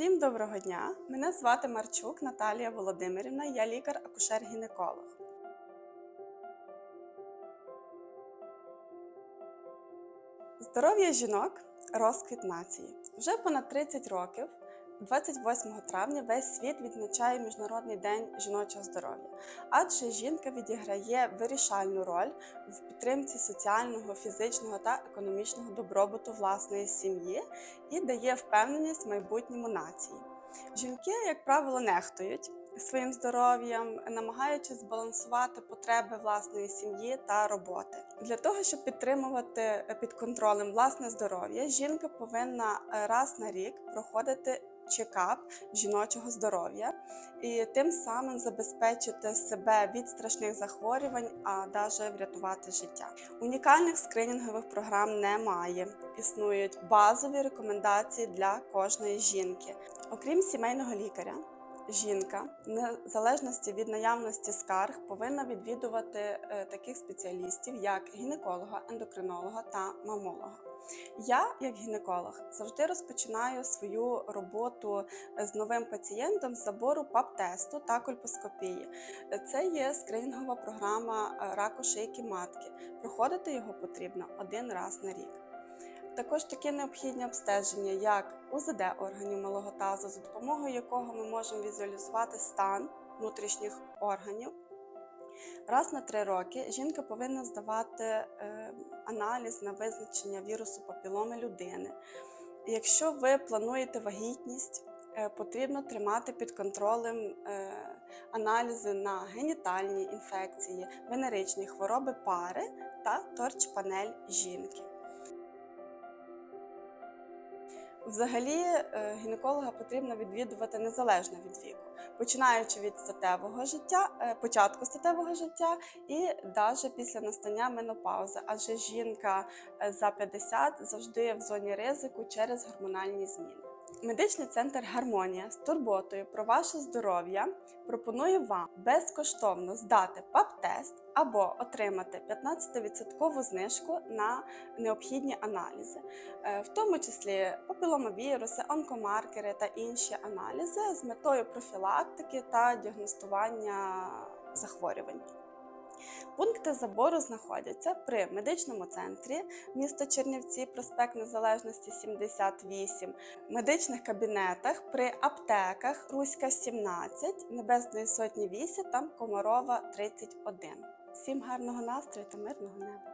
Всім доброго дня! Мене звати Марчук Наталія Володимирівна, я лікар-акушер-гінеколог. Здоров'я жінок розквіт нації. Вже понад 30 років, 28 травня, весь світ відзначає Міжнародний день жіночого здоров'я, адже жінка відіграє вирішальну роль в підтримці соціального, фізичного та економічного добробуту власної сім'ї і дає впевненість майбутньому нації. Жінки, як правило, нехтують своїм здоров'ям, намагаючись збалансувати потреби власної сім'ї та роботи. Для того, щоб підтримувати під контролем власне здоров'я, жінка повинна е, раз на рік проходити чекап жіночого здоров'я і тим самим забезпечити себе від страшних захворювань, а навіть врятувати життя. Унікальних скринінгових програм немає. Існують базові рекомендації для кожної жінки. Окрім сімейного лікаря, жінка, в незалежності від наявності скарг, повинна відвідувати е, таких спеціалістів, як гінеколога, ендокринолога та мамолога. Я, як гінеколог, завжди розпочинаю свою роботу з новим пацієнтом з забору ПАП-тесту та кольпоскопії. Це є скринінгова програма е, раку шийки матки. Проходити його потрібно один раз на рік. Також такі необхідні обстеження, як УЗД органів малого тазу, за допомогою якого ми можемо візуалізувати стан внутрішніх органів. Раз на три роки жінка повинна здавати е, аналіз на визначення вірусу папіломи людини. Якщо ви плануєте вагітність, е, потрібно тримати під контролем е, аналізи на генітальні інфекції, венеричні хвороби пари та торч-панель жінки. Взагалі, е, гінеколога потрібно відвідувати незалежно від віку, починаючи від статевого життя, е, початку статевого життя і навіть після настання менопаузи, адже жінка е, за 50 завжди в зоні ризику через гормональні зміни. Медичний центр Гармонія з турботою про ваше здоров'я пропонує вам безкоштовно здати ПАП-тест або отримати 15% знижку на необхідні аналізи, е, в тому числі папіломавіруси, онкомаркери та інші аналізи з метою профілактики та діагностування захворювань. Пункти забору знаходяться при медичному центрі місто Чернівці, проспект Незалежності 78, медичних кабінетах при аптеках Руська 17, Небесної Сотні 8, там Комарова 31. Всім гарного настрою та мирного неба!